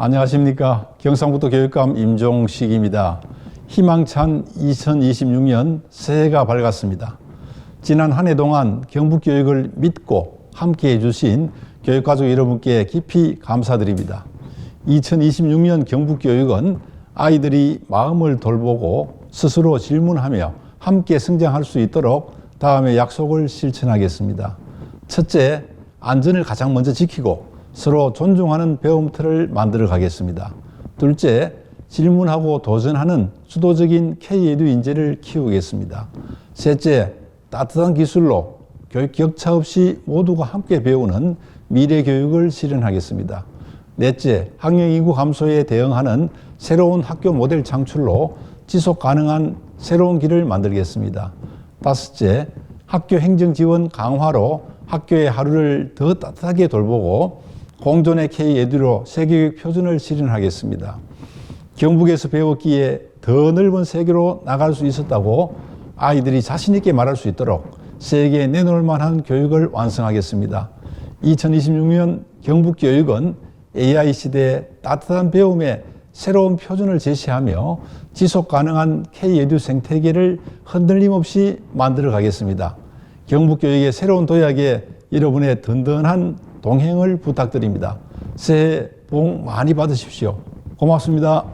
안녕하십니까. 경상북도 교육감 임종식입니다. 희망찬 2026년 새해가 밝았습니다. 지난 한 해 동안 경북교육을 믿고 함께 해주신 교육가족 여러분께 깊이 감사드립니다. 2026년 경북교육은 아이들이 마음을 돌보고 스스로 질문하며 함께 성장할 수 있도록 다음의 약속을 실천하겠습니다. 첫째, 안전을 가장 먼저 지키고 서로 존중하는 배움터를 만들어 가겠습니다. 둘째, 질문하고 도전하는 주도적인 K-에듀 인재를 키우겠습니다. 셋째, 따뜻한 기술로 교육 격차 없이 모두가 함께 배우는 미래 교육을 실현하겠습니다. 넷째, 학령 인구 감소에 대응하는 새로운 학교 모델 창출로 지속 가능한 새로운 길을 만들겠습니다. 다섯째, 학교 행정 지원 강화로 학교의 하루를 더 따뜻하게 돌보고 공존의 K-에듀로 세계교육 표준을 실현하겠습니다. 경북에서 배웠기에 더 넓은 세계로 나갈 수 있었다고 아이들이 자신있게 말할 수 있도록 세계에 내놓을 만한 교육을 완성하겠습니다. 2026년 경북교육은 AI 시대의 따뜻한 배움의 새로운 표준을 제시하며 지속 가능한 K-에듀 생태계를 흔들림 없이 만들어 가겠습니다. 경북교육의 새로운 도약에 여러분의 든든한 동행을 부탁드립니다. 새해 복 많이 받으십시오. 고맙습니다.